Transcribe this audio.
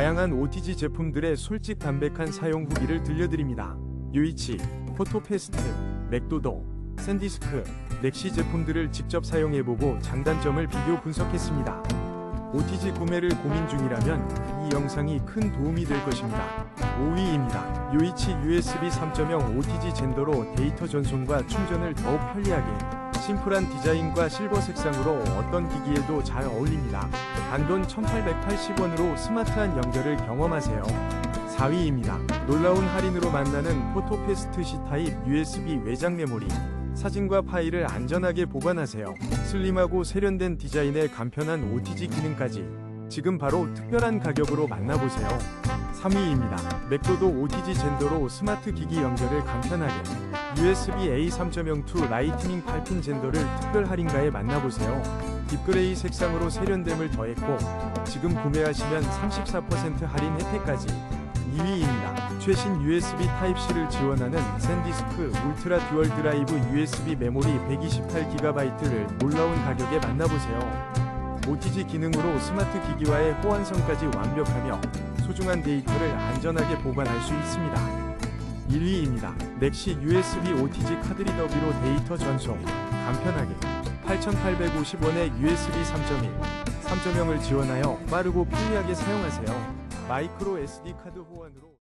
다양한 OTG 제품들의 솔직 담백한 사용 후기를 들려드립니다. 유이치, 포토페스트, 맥도도, 샌디스크, 넥시 제품들을 직접 사용해보고 장단점을 비교 분석했습니다. OTG 구매를 고민 중이라면 이 영상이 큰 도움이 될 것입니다. 5위입니다. 요이치 USB 3.0 OTG 젠더로 데이터 전송과 충전을 더욱 편리하게 심플한 디자인과 실버 색상으로 어떤 기기에도 잘 어울립니다. 단돈 1880원으로 스마트한 연결을 경험하세요. 4위입니다. 놀라운 할인으로 만나는 포토페스트 C타입 USB 외장 메모리. 사진과 파일을 안전하게 보관하세요. 슬림하고 세련된 디자인에 간편한 OTG 기능까지. 지금 바로 특별한 가격으로 만나보세요. 3위입니다. 맥도도 OTG 젠더로 스마트 기기 연결을 간편하게. USB-A 3.0 2 라이트닝 8핀 젠더를 특별 할인가에 만나보세요. 딥그레이 색상으로 세련됨을 더했고 지금 구매하시면 34% 할인 혜택까지. 2위입니다. 최신 USB Type-C를 지원하는 샌디스크 울트라 듀얼 드라이브 USB 메모리 128GB를 놀라운 가격에 만나보세요. OTG 기능으로 스마트 기기와의 호환성까지 완벽하며 소중한 데이터를 안전하게 보관할 수 있습니다. 1위입니다. 넥시 USB OTG 카드 리더비로 데이터 전송 간편하게 8,850원의 USB 3.1, 3.0을 지원하여 빠르고 편리하게 사용하세요. 마이크로 SD 카드 호환으로